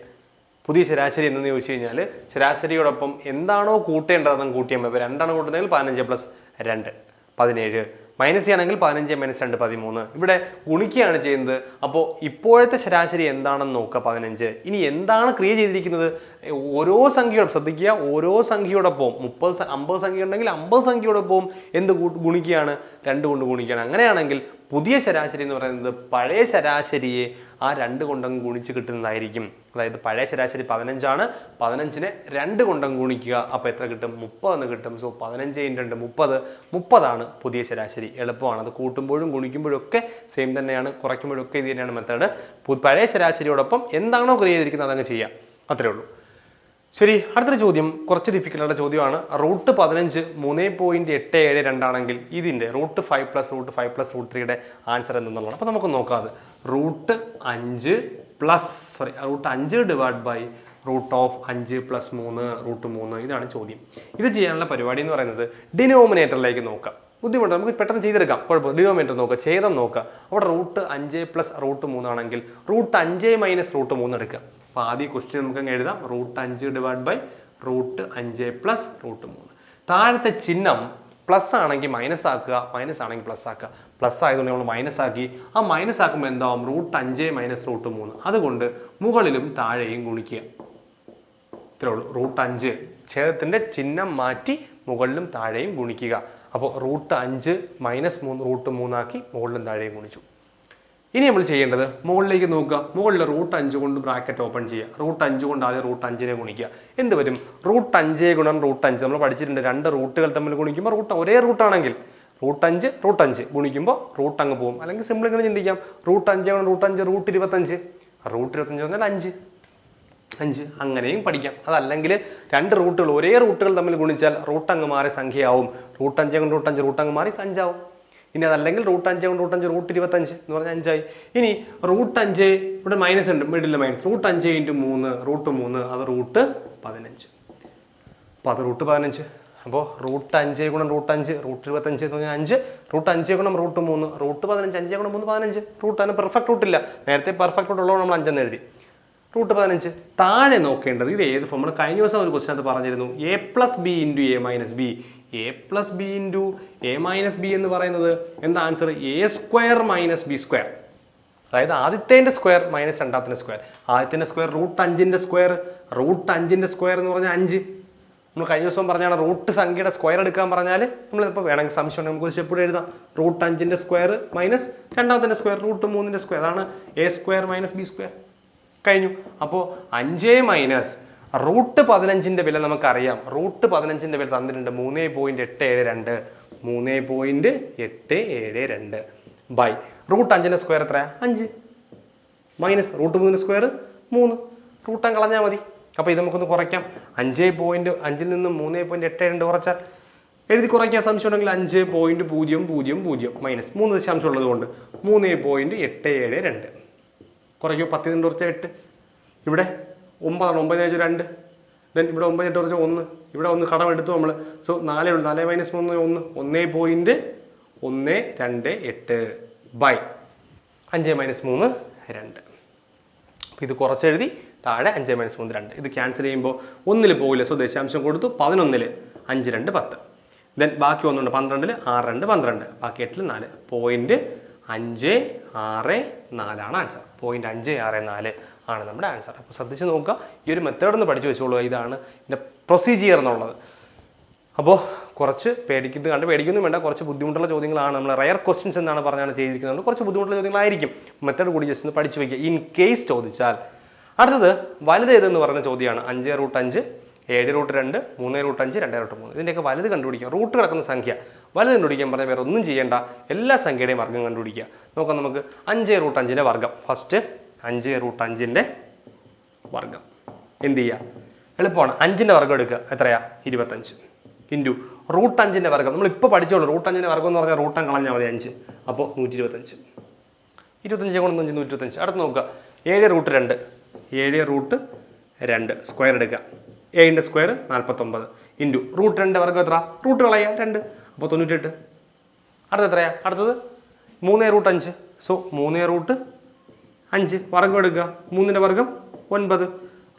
പുതിയ ശരാശരി എന്തെന്ന് ചോദിച്ചു കഴിഞ്ഞാൽ ശരാശരിയോടൊപ്പം എന്താണോ കൂട്ടേണ്ടതെന്ന് കൂട്ടിയാൽ മതി. രണ്ടാണ് കൂട്ടുന്നതെങ്കിൽ പതിനഞ്ച് പ്ലസ് രണ്ട് പതിനേഴ്. മൈനസ് ചെയ്യുകയാണെങ്കിൽ പതിനഞ്ച് മൈനസ് രണ്ട് പതിമൂന്ന്. ഇവിടെ ഗുണിക്കുകയാണ് ചെയ്യുന്നത്. അപ്പോൾ ഇപ്പോഴത്തെ ശരാശരി എന്താണെന്ന് നോക്കുക. പതിനഞ്ച്. ഇനി എന്താണ് ക്രിയ ചെയ്തിരിക്കുന്നത്? ഓരോ സംഖ്യയോടൊപ്പം ശ്രദ്ധിക്കുക ഓരോ സംഖ്യയോടൊപ്പം മുപ്പത് അമ്പത് സംഖ്യ ഉണ്ടെങ്കിൽ അമ്പത് സംഖ്യയോടൊപ്പം എന്ത് ഗുണിക്കുകയാണ്? രണ്ട് കൊണ്ട് ഗുണിക്കുകയാണ്. അങ്ങനെയാണെങ്കിൽ പുതിയ ശരാശരി എന്ന് പറയുന്നത് പഴയ ശരാശരിയെ ആ രണ്ട് കൊണ്ടങ്ങ് ഗുണിച്ച് കിട്ടുന്നതായിരിക്കും. അതായത് പഴയ ശരാശരി പതിനഞ്ചാണ്. പതിനഞ്ചിനെ രണ്ട് കൊണ്ടങ്ങ് ഗുണിക്കുക. അപ്പോൾ എത്ര കിട്ടും? മുപ്പത് എന്ന് കിട്ടും. സോ പതിനഞ്ച് ഇന്റു രണ്ട് മുപ്പത്. മുപ്പതാണ് പുതിയ ശരാശരി. എളുപ്പമാണ്. അത് കൂട്ടുമ്പോഴും ഗുണിക്കുമ്പോഴും ഒക്കെ സെയിം തന്നെയാണ്. കുറയ്ക്കുമ്പോഴും ഒക്കെ ഇത് തന്നെയാണ് മെത്തേഡ് പഴയ ശരാശരിയോടൊപ്പം എന്താണോ ക്രിയ ചെയ്തിരിക്കുന്നത് അതങ്ങ് ചെയ്യാം. അത്രേ ഉള്ളൂ. ശരി അടുത്തൊരു ചോദ്യം കുറച്ച് ഡിഫിക്കൽട്ടുള്ള ചോദ്യമാണ്. റൂട്ട് പതിനഞ്ച് മൂന്ന് പോയിന്റ് എട്ട് ഏഴ് രണ്ടാണെങ്കിൽ ഇതിന്റെ root five plus root five plus root ത്രീയുടെ ആൻസർ എന്തെന്നുള്ളതാണ്. അപ്പൊ നമുക്ക് നോക്കാം റൂട്ട് അഞ്ച് പ്ലസ് സോറി റൂട്ട് അഞ്ച് ഡിവൈഡ് ബൈ റൂട്ട് ഓഫ് അഞ്ച് പ്ലസ് മൂന്ന് റൂട്ട് മൂന്ന് ഇതാണ് ചോദ്യം. ഇത് ചെയ്യാനുള്ള പരിപാടി എന്ന് പറയുന്നത് ഡിനോമിനേറ്ററിലേക്ക് നോക്കാം. ബുദ്ധിമുട്ട് നമുക്ക് പെട്ടെന്ന് ചെയ്തെടുക്കാം. കുഴപ്പമില്ല. ഡിനോമിനേറ്റർ നോക്കുക ഛേദം നോക്കുക. അവിടെ റൂട്ട് അഞ്ച് പ്ലസ് റൂട്ട് മൂന്നാണെങ്കിൽ റൂട്ട് അഞ്ച് മൈനസ് റൂട്ട് മൂന്ന് എടുക്കുക. അപ്പൊ ആദ്യ ക്വസ്റ്റ്യൻ നമുക്ക് അങ്ങ് എഴുതാം. റൂട്ട് അഞ്ച് ഡിവൈഡ് ബൈ റൂട്ട് അഞ്ച് പ്ലസ് റൂട്ട് മൂന്ന്. താഴത്തെ ചിഹ്നം പ്ലസ് ആണെങ്കിൽ മൈനസ് ആക്കുക മൈനസ് ആണെങ്കിൽ പ്ലസ് ആക്കുക. പ്ലസ് ആയതുകൊണ്ട് നമ്മൾ മൈനസ് ആക്കി. ആ മൈനസ് ആക്കുമ്പോൾ എന്താവും? റൂട്ട് അഞ്ച് മൈനസ് റൂട്ട് മൂന്ന്. അതുകൊണ്ട് മുകളിലും താഴെയും ഗുണിക്കുക. ഇത്രേ ഉള്ളൂ. റൂട്ട് അഞ്ച്. ഛേദത്തിന്റെ ചിഹ്നം മാറ്റി മുകളിലും താഴെയും ഗുണിക്കുക. അപ്പോൾ റൂട്ട് അഞ്ച് മൈനസ് മൂന്ന് റൂട്ട് മൂന്നാക്കി മുകളിലും താഴെയും ഗുണിച്ചു. ഇനി നമ്മൾ ചെയ്യേണ്ടത് മുകളിലേക്ക് നോക്കുക. മുകളിൽ റൂട്ട് അഞ്ച് കൊണ്ട് ബ്രാക്കറ്റ് ഓപ്പൺ ചെയ്യുക. റൂട്ട് അഞ്ച് കൊണ്ട് ആദ്യം റൂട്ട് അഞ്ചിനെ ഗുണിക്കുക. എന്ത് വരും? റൂട്ട് അഞ്ച് ഗുണം റൂട്ട് അഞ്ച്. നമ്മൾ പഠിച്ചിട്ടുണ്ട് രണ്ട് റൂട്ടുകൾ തമ്മിൽ ഗുണിക്കുമ്പോൾ റൂട്ട് ഒരേ റൂട്ടാണെങ്കിൽ റൂട്ട് അഞ്ച് റൂട്ട് അഞ്ച് ഗുണിക്കുമ്പോൾ റൂട്ട് അങ്ങ് പോകും. അല്ലെങ്കിൽ സിമ്പിൾ ഇങ്ങനെ ചിന്തിക്കാം. റൂട്ട് അഞ്ച് ഗുണം റൂട്ട് അഞ്ച് റൂട്ട് ഇരുപത്തഞ്ച്. റൂട്ട് ഇരുപത്തഞ്ച് പറഞ്ഞാൽ അഞ്ച്. അഞ്ച്. അങ്ങനെയും പഠിക്കാം. അതല്ലെങ്കിൽ രണ്ട് റൂട്ടുകൾ ഒരേ റൂട്ടുകൾ തമ്മിൽ ഗുണിച്ചാൽ റൂട്ട് അങ്ങ് മാറി സംഖ്യയാവും. റൂട്ട് അഞ്ച് കൊണ്ട് റൂട്ട് അഞ്ച് റൂട്ട് അങ്ങ് മാറി അഞ്ചാവും ഇനി അതല്ലെങ്കിൽ റൂട്ട് അഞ്ച് റൂട്ട് അഞ്ച് റൂട്ട് ഇരുപത്തഞ്ച് എന്ന് പറഞ്ഞാൽ അഞ്ചായി. ഇനി റൂട്ട് അഞ്ച് ഇവിടെ മൈനസ് ഉണ്ട് മിഡിൽ മൈനസ് റൂട്ട് അഞ്ച് ഇന്റു മൂന്ന് റൂട്ട് മൂന്ന് അത് റൂട്ട് പതിനഞ്ച്. അപ്പോൾ അത് റൂട്ട് പതിനഞ്ച്. അപ്പോൾ റൂട്ട് അഞ്ച് ഗുണം റൂട്ട് അഞ്ച് റൂട്ട് ഇരുപത്തഞ്ച് എന്ന് പറഞ്ഞാൽ അഞ്ച്. റൂട്ട് അഞ്ച് ഗുണം റൂട്ട് മൂന്ന് റൂട്ട് പതിനഞ്ച് അഞ്ച് ഗുണം മൂന്ന് പതിനഞ്ച്. റൂട്ട് അതിന് പെർഫെക്റ്റ് റൂട്ട് ഇല്ല. നേരത്തെ പെർഫെക്റ്റ് റൂട്ട് ഉള്ളത് നമ്മൾ അഞ്ചെന്ന് എഴുതി. റൂട്ട് പതിനഞ്ച്. താഴെ നോക്കേണ്ടത് ഇത് ഏത് ഫോം നമ്മൾ കഴിഞ്ഞ ദിവസം ഒരു ക്വസ്റ്റ്യൻ അത് പറഞ്ഞിരുന്നു. A plus b into a minus b a plus b into a minus b എന്ന് പറയുന്നത് എന്താ answer a square minus b square അതായത് ആദ്യത്തേന്റെ സ്ക്വയർ മൈനസ് രണ്ടാമത്തിന്റെ സ്ക്വയർ ആദ്യത്തിന്റെ സ്ക്വയർ റൂട്ട് അഞ്ചിന്റെ സ്ക്വയർ റൂട്ട് അഞ്ചിന്റെ സ്ക്വയർ എന്ന് പറഞ്ഞാൽ അഞ്ച്. നമ്മൾ കഴിഞ്ഞ ദിവസം പറഞ്ഞാണ് റൂട്ട് സംഖ്യയുടെ സ്ക്വയർ എടുക്കാൻ പറഞ്ഞാൽ നമ്മൾ ഇപ്പോൾ വേണമെങ്കിൽ സംശയം ഉണ്ടെങ്കിൽ നമുക്ക് ഒരു സ്റ്റെപ്പ് എഴുതാം. റൂട്ട് അഞ്ചിന്റെ സ്ക്വയർ മൈനസ് രണ്ടാമത്തിന്റെ സ്ക്വയർ റൂട്ട് മൂന്നിന്റെ സ്ക്വയർ അതാണ് a square minus b square കഴിഞ്ഞു. അപ്പോൾ അഞ്ച് മൈനസ് റൂട്ട് പതിനഞ്ചിന്റെ വില നമുക്കറിയാം. റൂട്ട് പതിനഞ്ചിന്റെ വില തന്നിട്ടുണ്ട്. മൂന്ന് പോയിന്റ് എട്ട് ഏഴ് രണ്ട്. മൂന്ന് പോയിന്റ് എട്ട് ഏഴ് രണ്ട്. ബൈ. റൂട്ട് അഞ്ചിന്റെ സ്ക്വയർ എത്രയാ? അഞ്ച്. മൈനസ് റൂട്ട് മൂന്നിന്റെ സ്ക്വയർ മൂന്ന്. റൂട്ടം കളഞ്ഞാൽ മതി. അപ്പോൾ ഇത് നമുക്കൊന്ന് കുറയ്ക്കാം. അഞ്ച് പോയിന്റ് അഞ്ചിൽ നിന്ന് മൂന്ന് പോയിന്റ് എട്ട് രണ്ട് കുറച്ചാൽ എഴുതി കുറയ്ക്കാൻ സംശയം ഉണ്ടെങ്കിൽ അഞ്ച് പോയിന്റ് പൂജ്യം പൂജ്യം പൂജ്യം. മൈനസ് മൂന്ന് ദശാംശം ഉള്ളത് കൊണ്ട് മൂന്ന് പോയിന്റ് എട്ട് ഏഴ് രണ്ട്. കുറയ്ക്കും. പത്തിന് കുറച്ച് എട്ട്. ഇവിടെ ഒമ്പതാണ്? ഒമ്പത് വെച്ച് രണ്ട്. ദെൻ ഇവിടെ ഒമ്പത് എട്ട് കുറച്ച് ഒന്ന്. ഇവിടെ ഒന്ന് കടം എടുത്തു നമ്മൾ സോ നാലേ ഉള്ളൂ. നാല് മൈനസ് മൂന്ന് ഒന്ന്. ഒന്നേ പോയിന്റ് ഒന്ന് രണ്ട് എട്ട്. ബൈ അഞ്ച് മൈനസ് മൂന്ന് രണ്ട്. ഇത് കുറച്ചെഴുതി താഴെ അഞ്ച് മൈനസ് മൂന്ന് രണ്ട്. ഇത് ക്യാൻസൽ ചെയ്യുമ്പോൾ ഒന്നിൽ പോകില്ല സോ ദശാംശം കൊടുത്തു പതിനൊന്നിൽ അഞ്ച് രണ്ട് പത്ത്. ദെൻ ബാക്കി ഒന്നുണ്ട് പന്ത്രണ്ടിൽ ആറ് രണ്ട് പന്ത്രണ്ട്. ബാക്കി എട്ടിൽ നാല്. പോയിന്റ് അഞ്ച് ആറ് നാലാണ് ആൻസർ പോയിന്റ് അഞ്ച് ആറ് നാല്. ആണ് നമ്മുടെ ആൻസർ അപ്പോൾ ശ്രദ്ധിച്ച് നോക്കുക. ഈ ഒരു മെത്തേഡ് ഒന്ന് പഠിച്ചു വെച്ചോളൂ. ഇതാണ് ഇതിന്റെ പ്രൊസീജിയർ എന്നുള്ളത്. അപ്പോൾ കുറച്ച് പേടിക്കുന്നത് കണ്ട് പേടിക്കുന്നു വേണ്ട. കുറച്ച് ബുദ്ധിമുട്ടുള്ള ചോദ്യങ്ങളാണ് നമ്മൾ റയർ ക്വസ്റ്റ്യൻസ് എന്നാണ് പറഞ്ഞാണ് ചെയ്തിരിക്കുന്നത്. കുറച്ച് ബുദ്ധിമുട്ടുള്ള ചോദ്യങ്ങളായിരിക്കും. മെത്തേഡ് കൂടി ജസ്റ്റ് ഒന്ന് പഠിച്ചു വയ്ക്കുക ഇൻ കേസ് ചോദിച്ചാൽ. അടുത്തത് വലുത് ഏതെന്ന് പറഞ്ഞ ചോദ്യമാണ്. അഞ്ച് റൂട്ട് അഞ്ച് ഏഴ് റൂട്ട് രണ്ട് മൂന്ന് റൂട്ട് അഞ്ച് രണ്ട് റൂട്ട് മൂന്ന്. ഇതിന്റെയൊക്കെ വലുത് കണ്ടുപിടിക്കുക. റൂട്ട് കിടക്കുന്ന സംഖ്യ. വലുത് കണ്ടുപിടിക്കാൻ പറഞ്ഞാൽ വേറെ ഒന്നും ചെയ്യേണ്ട. എല്ലാ സംഖ്യയുടെയും വർഗം കണ്ടുപിടിക്കുക. നോക്കാം നമുക്ക് അഞ്ച് റൂട്ട് അഞ്ചിന്റെ വർഗം. ഫസ്റ്റ് അഞ്ച് റൂട്ട് അഞ്ചിന്റെ വർഗം എന്ത് ചെയ്യുക എളുപ്പമാണ്. അഞ്ചിന്റെ വർഗം എടുക്കുക. എത്രയാ? ഇരുപത്തഞ്ച്. ഇന്റു റൂട്ട് അഞ്ചിന്റെ വർഗം നമ്മൾ ഇപ്പോൾ പഠിച്ചോളൂ. റൂട്ട് അഞ്ചിന്റെ വർഗം എന്ന് പറഞ്ഞാൽ റൂട്ടം കളഞ്ഞാൽ മതി അഞ്ച്. അപ്പോൾ നൂറ്റി ഇരുപത്തഞ്ച് ഇരുപത്തഞ്ച് കൊണ്ട് അഞ്ച് നൂറ്റി ഇരുപത്തഞ്ച് അടുത്ത് നോക്കുക. ഏഴ് റൂട്ട് രണ്ട്. ഏഴ് റൂട്ട് രണ്ട്. സ്ക്വയർ എടുക്കുക. ഏഴിന്റെ സ്ക്വയർ നാൽപ്പത്തൊമ്പത്. ഇന്റു റൂട്ട് രണ്ട് വർഗം എത്ര? റൂട്ട് കളയുക രണ്ട്. അപ്പോൾ തൊണ്ണൂറ്റെട്ട് അടുത്ത എത്രയാ? അടുത്തത് മൂന്ന് റൂട്ട് അഞ്ച്. സോ മൂന്ന് റൂട്ട് അഞ്ച്. വർഗം എടുക്കുക. മൂന്നിന്റെ വർഗം ഒൻപത്.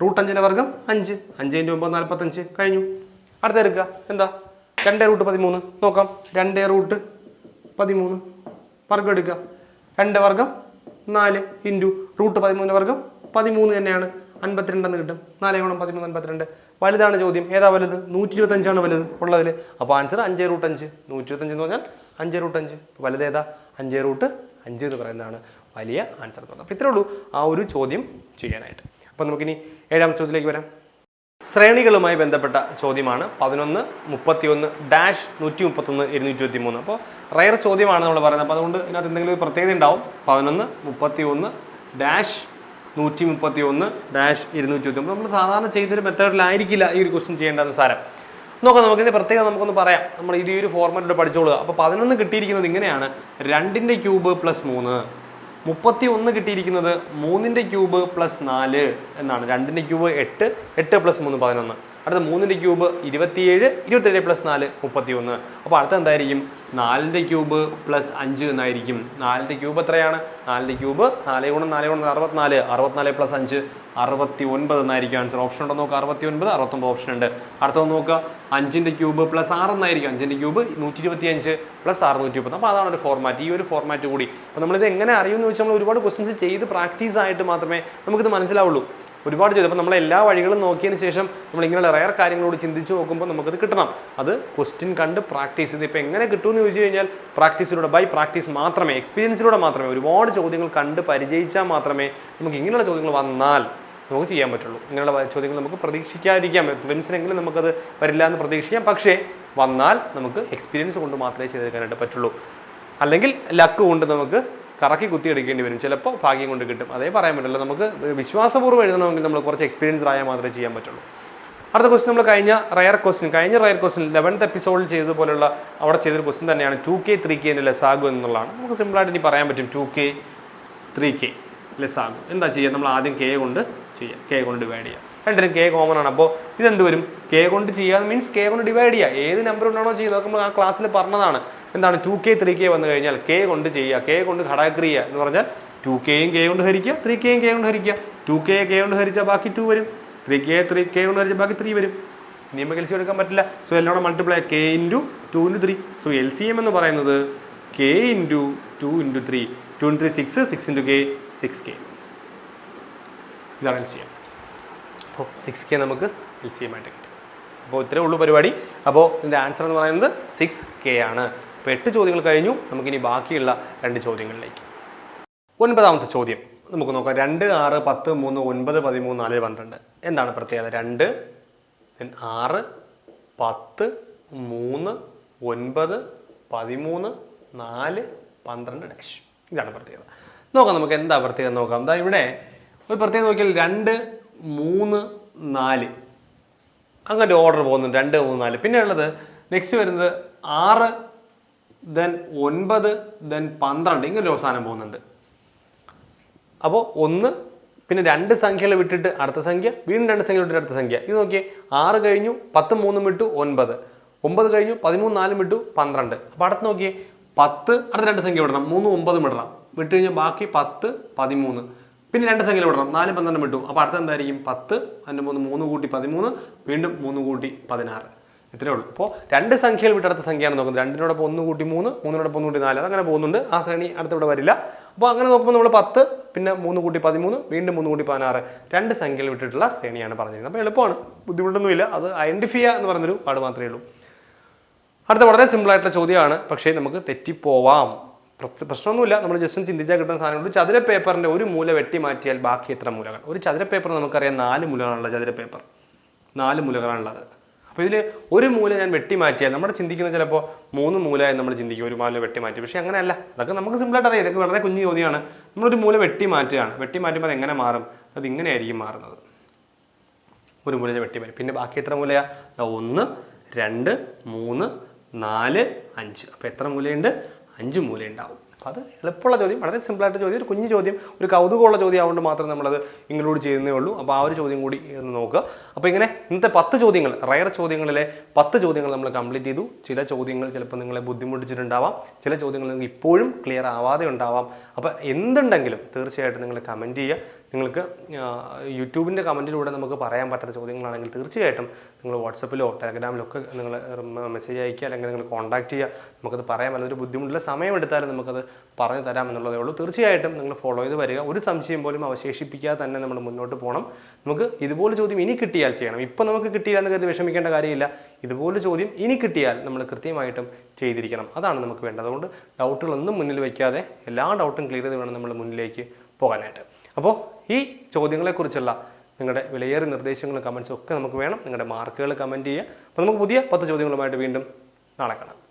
റൂട്ട് അഞ്ചിന്റെ വർഗം അഞ്ച്. അഞ്ച് ഇന്റു ഒമ്പത് നാൽപ്പത്തഞ്ച് കഴിഞ്ഞു. അടുത്ത എടുക്കുക. എന്താ? രണ്ട് റൂട്ട് പതിമൂന്ന്. നോക്കാം. രണ്ട് റൂട്ട് പതിമൂന്ന്. വർഗം എടുക്കുക. രണ്ട് വർഗം നാല് ഇന്റു റൂട്ട് പതിമൂന്ന് വർഗം പതിമൂന്ന് തന്നെയാണ്. അൻപത്തിരണ്ടെന്ന് കിട്ടും. നാല് ഗുണം പതിമൂന്ന് അൻപത്തിരണ്ട്. വലുതാണ് ചോദ്യം. ഏതാ വലുത്? നൂറ്റി ഇരുപത്തഞ്ചാണ് വലുത് ഉള്ളതിൽ അപ്പോൾ ആൻസർ അഞ്ച് റൂട്ട് അഞ്ച്. നൂറ്റി ഇരുപത്തഞ്ച് എന്ന് പറഞ്ഞാൽ അഞ്ച് റൂട്ട് അഞ്ച്. വലുതേതാ വലുത് ഏതാ? അഞ്ച് റൂട്ട് അഞ്ച് എന്ന് പറയുന്നതാണ്. വലിയ ആൻസർ എന്ന് അപ്പോൾ ഇത്രേ ഉള്ളൂ ആ ഒരു ചോദ്യം ചെയ്യാനായിട്ട്. അപ്പോൾ നമുക്കിനി ഏഴാമത്തെ ചോദ്യത്തിലേക്ക് വരാം. ശ്രേണികളുമായി ബന്ധപ്പെട്ട ചോദ്യമാണ്. പതിനൊന്ന് മുപ്പത്തിയൊന്ന് ഡാഷ് നൂറ്റി മുപ്പത്തൊന്ന് ഇരുന്നൂറ്റി ഇരുപത്തി മൂന്ന് അപ്പോൾ റയർ ചോദ്യമാണ് നമ്മൾ പറയുന്നത്. അപ്പോൾ അതുകൊണ്ട് ഇതിനകത്ത് എന്തെങ്കിലും ഒരു പ്രത്യേകത ഉണ്ടാവും. പതിനൊന്ന് മുപ്പത്തി ഒന്ന് ഡാഷ് നൂറ്റി മുപ്പത്തി ഒന്ന് ഡാഷ് ഇരുന്നൂറ്റി ഇരുപത്തി നമ്മൾ സാധാരണ ചെയ്തൊരു മെത്തേഡിലായിരിക്കില്ല ഈ ഒരു ക്വസ്റ്റ്യൻ ചെയ്യേണ്ടത് സാരം. നോക്കാം നമുക്കിതിന്റെ പ്രത്യേകത നമുക്കൊന്ന് പറയാം. നമ്മൾ ഇത് ഈ ഒരു ഫോർമാറ്റിൽ പഠിച്ചോളുക. അപ്പോൾ പതിനൊന്ന് കിട്ടിയിരിക്കുന്നത് ഇങ്ങനെയാണ്. രണ്ടിന്റെ ക്യൂബ് പ്ലസ് മൂന്ന്. മുപ്പത്തി ഒന്ന് കിട്ടിയിരിക്കുന്നത് മൂന്നിന്റെ ക്യൂബ് പ്ലസ് നാല് എന്നാണ്. രണ്ടിന്റെ ക്യൂബ് എട്ട് എട്ട് പ്ലസ് മൂന്ന് പതിനൊന്ന്. അടുത്ത മൂന്നിന്റെ ക്യൂബ് ഇരുപത്തിയേഴ് ഇരുപത്തേഴ് പ്ലസ് നാല് മുപ്പത്തി ഒന്ന് അപ്പോൾ അടുത്ത എന്തായിരിക്കും? നാലിന്റെ ക്യൂബ് പ്ലസ് അഞ്ച് എന്നായിരിക്കും. നാലിന്റെ ക്യൂബ് എത്രയാണ്? നാലിന്റെ ക്യൂബ് നാല് ഗുണം നാല് ഗുണം അറുപത്തിനാല് അറുപത്തിനാല് പ്ലസ് അഞ്ച് അറുപത്തി ഒൻപത് എന്നായിരിക്കും ആൻസർ ഓപ്ഷൻ ഉണ്ടോ നോക്കുക അറുപത്തി ഒൻപത് അറുപത്തൊമ്പത് ഓപ്ഷൻ ഉണ്ട്. അടുത്തത് നോക്കുക അഞ്ചിന്റെ ക്യൂബ് പ്ലസ് ആറ് എന്നായിരിക്കും. അഞ്ചിന്റെ ക്യൂബ് നൂറ്റി ഇരുപത്തി അഞ്ച് പ്ലസ് അറുന്നൂറ്റി മുപ്പത് അപ്പോൾ അതാണ് ഒരു ഫോർമാറ്റ് ഈ ഒരു ഫോർമാറ്റ് കൂടി. അപ്പോൾ നമ്മളിത് എങ്ങനെ അറിയുമെന്ന് വെച്ചാൽ നമ്മൾ ഒരുപാട് ക്വസ്റ്റ്യൻസ് ചെയ്ത് പ്രാക്ടീസ് ആയിട്ട് മാത്രമേ നമുക്കിത് മനസ്സിലാവുള്ളൂ. ഒരുപാട് ചെയ്തു. അപ്പോൾ നമ്മൾ എല്ലാ വഴികളും നോക്കിയതിന് ശേഷം നമ്മൾ ഇങ്ങനെയുള്ള റയർ കാര്യങ്ങളോട് ചിന്തിച്ച് നോക്കുമ്പോൾ നമുക്കത് കിട്ടണം. അത് ക്വസ്റ്റ്യൻ കണ്ട് പ്രാക്ടീസ് ചെയ്ത് ഇപ്പോൾ എങ്ങനെ കിട്ടുമെന്ന് ചോദിച്ചു കഴിഞ്ഞാൽ പ്രാക്ടീസിലൂടെ ബൈ പ്രാക്ടീസ് മാത്രമേ എക്സ്പീരിയൻസിലൂടെ മാത്രമേ ഒരുപാട് ചോദ്യങ്ങൾ കണ്ട് പരിചയിച്ചാൽ മാത്രമേ നമുക്ക് ഇങ്ങനെയുള്ള ചോദ്യങ്ങൾ വന്നാൽ നമുക്ക് ചെയ്യാൻ പറ്റുള്ളൂ. ഇങ്ങനെയുള്ള ചോദ്യങ്ങൾ നമുക്ക് പ്രതീക്ഷിക്കാതിരിക്കാം. പ്രിലിംസിനെങ്കിലും നമുക്കത് വരില്ല എന്ന് പ്രതീക്ഷിക്കാം. പക്ഷേ വന്നാൽ നമുക്ക് എക്സ്പീരിയൻസ് കൊണ്ട് മാത്രമേ ചെയ്തെടുക്കാനായിട്ട് പറ്റുള്ളൂ. അല്ലെങ്കിൽ ലക്ക് കൊണ്ട് നമുക്ക് കറക്കി കുത്തി എടുക്കേണ്ടി വരും. ചിലപ്പോൾ ഭാഗ്യം കൊണ്ട് കിട്ടും. അതേ പറയാൻ പറ്റില്ല നമുക്ക് വിശ്വാസപൂർവം എഴുതണമെങ്കിൽ നമ്മൾ കുറച്ച് എക്സ്പീരിയൻസ് ആയാൽ മാത്രമേ ചെയ്യാൻ പറ്റുള്ളൂ. അടുത്ത ക്വസ്റ്റ്യൻ നമ്മൾ കഴിഞ്ഞ റയർ ക്വസ്റ്റ്യൻ കഴിഞ്ഞ റയർ ക്വസ്റ്റ്യൻ ലെവൻത്ത് എപ്പിസോഡിൽ ചെയ്തതുപോലുള്ള അവിടെ ചെയ്തൊരു ക്വസ്റ്റ്യൻ തന്നെയാണ് ടു കെ ത്രീ കെ ലെസാഗു എന്നുള്ളതാണ്. നമുക്ക് സിമ്പിൾ ആയിട്ട് ഇനി പറയാൻ പറ്റും. ടു കെ ത്രീ കെ ലെസാഗു. എന്താ ചെയ്യുക? നമ്മൾ ആദ്യം കെ കൊണ്ട് ചെയ്യാം കെ കൊണ്ട് ഡിവൈഡ് ചെയ്യാം രണ്ടിലും കെ കോമൺ ആണ്. അപ്പോൾ ഇതെന്ത് വരും? കെ കൊണ്ട് ചെയ്യാതെ മീൻസ് കെ കൊണ്ട് ഡിവൈഡ് ചെയ്യുക. ഏത് നമ്പർ കൊണ്ടാണോ ചെയ്യുന്നത് അതൊക്കെ നമ്മൾ ആ ക്ലാസ്സിൽ പറഞ്ഞതാണ്. എന്താണ്? ടു കെ ത്രീ കെ വന്നു കഴിഞ്ഞാൽ കെ കൊണ്ട് ചെയ്യുക. കെ കൊണ്ട് ഘടകക്രിയ എന്ന് പറഞ്ഞാൽ ടു കെയും കെ കൊണ്ട് ഹരിക്കുക ത്രീ കെയും കെ കൊണ്ട് ഹരിക്കുക. ടു കെ കെ കൊണ്ട് ഹരിച്ചാൽ ബാക്കി ടു വരും. ത്രീ കെ ത്രീ കെ കൊണ്ട് ഹരിച്ചാൽ ബാക്കി ത്രീ വരും. നിയമ കെൽസി എടുക്കാൻ പറ്റില്ല. സോ എല്ലാം multiply k into two into three so L C M എന്ന് പറയുന്നത് k into two into three two into three six six into k six k ഇതാണ് എൽ സി എം അപ്പോൾ സിക്സ് കെ നമുക്ക് L C M ആയിട്ട് കിട്ടും. അപ്പോൾ ഇത്രേ ഉള്ളൂ പരിപാടി. അപ്പോൾ ഇതിന്റെ ആൻസർ എന്ന് പറയുന്നത് സിക്സ് കെ ആണ്. അപ്പോൾ എട്ട് ചോദ്യങ്ങൾ കഴിഞ്ഞു. നമുക്കിനി ബാക്കിയുള്ള രണ്ട് ചോദ്യങ്ങളിലേക്ക്. ഒൻപതാമത്തെ ചോദ്യം. നമുക്ക് നോക്കാം. രണ്ട് ആറ് പത്ത് മൂന്ന് ഒൻപത് പതിമൂന്ന് നാല് പന്ത്രണ്ട്. എന്താണ് പ്രത്യേകത? രണ്ട് ആറ് പത്ത് മൂന്ന് ഒൻപത് പതിമൂന്ന് നാല് പന്ത്രണ്ട് ഡാഷ് ഇതാണ് പ്രത്യേകത. നോക്കാം നമുക്ക് എന്താ പ്രത്യേകത നോക്കാം. എന്താ ഇവിടെ ഒരു പ്രത്യേകത നോക്കിയാൽ രണ്ട് മൂന്ന് നാല്. അങ്ങനെ ഓർഡർ പോകുന്നുണ്ട് രണ്ട് മൂന്ന് നാല്. പിന്നെ ഉള്ളത് നെക്സ്റ്റ് വരുന്നത് ആറ് ദെൻ ഒൻപത് ദെൻ പന്ത്രണ്ട്. ഇങ്ങനെ ഒരു സാധനം പോകുന്നുണ്ട്. അപ്പോൾ ഒന്ന് പിന്നെ രണ്ട് സംഖ്യകൾ വിട്ടിട്ട് അടുത്ത സംഖ്യ വീണ്ടും രണ്ട് സംഖ്യ വിട്ടിട്ട് അടുത്ത സംഖ്യ. ഇത് നോക്കിയേ. ആറ് കഴിഞ്ഞു പത്ത് മൂന്നും വിട്ടു ഒൻപത്. ഒമ്പത് കഴിഞ്ഞു പതിമൂന്ന് നാലും വിട്ടു പന്ത്രണ്ട്. അപ്പോൾ അടുത്ത് നോക്കിയേ. പത്ത് അടുത്ത രണ്ട് സംഖ്യ വിടണം. മൂന്ന് ഒമ്പതും വിടണം വിട്ട് കഴിഞ്ഞാൽ ബാക്കി പത്ത് പതിമൂന്ന്. പിന്നെ രണ്ട് സംഖ്യയിൽ വിടണം നാല് പന്ത്രണ്ടും വിട്ടു അപ്പോൾ അടുത്ത എന്തായിരിക്കും? പത്ത് അതിന്റെ മൂന്ന് മൂന്ന് കൂട്ടി പതിമൂന്ന് വീണ്ടും മൂന്ന് കൂട്ടി പതിനാറ്. ഇത്രേ ഉള്ളൂ. അപ്പോൾ രണ്ട് സംഖ്യയിൽ വിട്ടടുത്ത സംഖ്യയാണ് നോക്കുന്നത്. രണ്ടിനോടൊപ്പം ഒന്ന് കൂട്ടി മൂന്ന് മൂന്നിനോടൊപ്പം ഒന്ന് കൂട്ടി നാല്. അതങ്ങനെ പോകുന്നുണ്ട്. ആ ശ്രേണി അടുത്തവിടെ വരില്ല. അപ്പോൾ അങ്ങനെ നോക്കുമ്പോൾ നമ്മൾ പത്ത് പിന്നെ മൂന്ന് കൂട്ടി പതിമൂന്ന് വീണ്ടും മൂന്ന് കൂട്ടി പതിനാറ്. രണ്ട് സംഖ്യയിൽ വിട്ടിട്ടുള്ള ശ്രേണിയാണ് പറഞ്ഞിരുന്നത് അപ്പോൾ എളുപ്പമാണ്. ബുദ്ധിമുട്ടൊന്നുമില്ല. അത് ചെയ്യുക എന്ന് പറഞ്ഞൊരു പാട് മാത്രമേ ഉള്ളൂ. അടുത്ത വളരെ സിമ്പിൾ ആയിട്ടുള്ള ചോദ്യമാണ്. പക്ഷേ നമുക്ക് തെറ്റിപ്പോവാം. പ്രശ്നമൊന്നുമില്ല. നമ്മൾ ജസ്റ്റ് ചിന്തിച്ചാൽ കിട്ടുന്ന സാധനം ഒരു ചതുര പേപ്പറിന്റെ ഒരു മൂല വെട്ടി മാറ്റിയാൽ ബാക്കി എത്ര മൂലകൾ? ഒരു ചതുര പേപ്പർ നമുക്കറിയാം നാല് മൂലകളാണുള്ള ചതുര പേപ്പർ. നാല് മൂലകളാണുള്ളത്. അപ്പോൾ ഇതിൽ ഒരു മൂല ഞാൻ വെട്ടി മാറ്റിയാൽ നമ്മുടെ ചിന്തിക്കുന്ന ചിലപ്പോൾ മൂന്ന് മൂല എന്ന് നമ്മൾ ചിന്തിക്കും. ഒരു മൂല വെട്ടി മാറ്റി. പക്ഷേ അങ്ങനെയല്ല. അതൊക്കെ നമുക്ക് സിമ്പിളായിട്ട് അറിയാം. ഇതൊക്കെ വളരെ കുഞ്ഞു ചോദ്യമാണ്. നമ്മളൊരു മൂല വെട്ടി മാറ്റുകയാണ്. വെട്ടി മാറ്റുമ്പോൾ അത് എങ്ങനെ മാറും? അത് ഇങ്ങനെയായിരിക്കും മാറുന്നത്. ഒരു മൂല വെട്ടി മാറ്റി. പിന്നെ ബാക്കി എത്ര മൂലയാ? ദാ ഒന്ന് രണ്ട് മൂന്ന് നാല് അഞ്ച്. അപ്പോൾ എത്ര മൂലയുണ്ട്? അഞ്ച് മൂല ഉണ്ടാവും അപ്പോൾ അത് എളുപ്പമുള്ള ചോദ്യം വളരെ സിമ്പിളായിട്ട് ചോദ്യം. ഒരു കുഞ്ഞു ചോദ്യം ഒരു കൗതുകമുള്ള ചോദ്യം ആയതുകൊണ്ട് മാത്രം നമ്മളത് ഇൻക്ലൂഡ് ചെയ്യുന്നേ ഉള്ളൂ. അപ്പോൾ ആ ഒരു ചോദ്യം കൂടി ഒന്ന് നോക്കുക. അപ്പോൾ ഇങ്ങനെ ഇന്നത്തെ പത്ത് ചോദ്യങ്ങൾ റയർ ചോദ്യങ്ങളിലെ പത്ത് ചോദ്യങ്ങൾ നമ്മൾ കംപ്ലീറ്റ് ചെയ്തു. ചില ചോദ്യങ്ങൾ ചിലപ്പോൾ നിങ്ങളെ ബുദ്ധിമുട്ടിച്ചിട്ടുണ്ടാവാം. ചില ചോദ്യങ്ങൾ നിങ്ങൾക്ക് ഇപ്പോഴും ക്ലിയർ ആവാതെ ഉണ്ടാവാം അപ്പോൾ എന്തുണ്ടെങ്കിലും തീർച്ചയായിട്ടും നിങ്ങൾ കമന്റ് ചെയ്യുക. നിങ്ങൾക്ക് യൂട്യൂബിന്റെ കമന്റിലൂടെ നമുക്ക് പറയാൻ പറ്റാത്ത ചോദ്യങ്ങളാണെങ്കിൽ തീർച്ചയായിട്ടും നിങ്ങൾ വാട്സപ്പിലോ ടെലഗ്രാമിലോ ഒക്കെ നിങ്ങൾ മെസ്സേജ് അയക്കുക അല്ലെങ്കിൽ നിങ്ങൾ കോൺടാക്ട് ചെയ്യുക. നമുക്കത് പറയാൻ വളരെ ബുദ്ധിമുട്ടുള്ള സമയമെടുത്താലും നമുക്കത് പറഞ്ഞു തരാം എന്നുള്ളതേ ഉള്ളൂ. തീർച്ചയായിട്ടും നിങ്ങൾ ഫോളോ ചെയ്ത് വരിക. ഒരു സംശയം പോലും അവശേഷിപ്പിക്കാതെ തന്നെ നമ്മൾ മുന്നോട്ട് പോകണം. നമുക്ക് ഇതുപോലെ ചോദ്യം ഇനി കിട്ടിയാൽ ചെയ്യണം. ഇപ്പം നമുക്ക് കിട്ടിയില്ല എന്ന് കരുതി വിഷമിക്കേണ്ട കാര്യമില്ല. ഇതുപോലെ ചോദ്യം ഇനി കിട്ടിയാൽ നമ്മൾ കൃത്യമായിട്ടും ചെയ്തിരിക്കണം. അതാണ് നമുക്ക് വേണ്ടത്. അതുകൊണ്ട് ഡൗട്ടുകളൊന്നും മുന്നിൽ വയ്ക്കാതെ എല്ലാ ഡൗട്ടും ക്ലിയർ ചെയ്ത് വേണം നമ്മൾ മുന്നിലേക്ക് പോകാനായിട്ട്. അപ്പോൾ ഈ ചോദ്യങ്ങളെക്കുറിച്ചുള്ള നിങ്ങളുടെ വിലയേറിയ നിർദ്ദേശങ്ങളും കമൻസും ഒക്കെ നമുക്ക് വേണം നിങ്ങളുടെ മാർക്കുകൾ കമന്റ് ചെയ്യുക. അപ്പോൾ നമുക്ക് പുതിയ പത്ത് ചോദ്യങ്ങളുമായിട്ട് വീണ്ടും നാളെ കാണാം.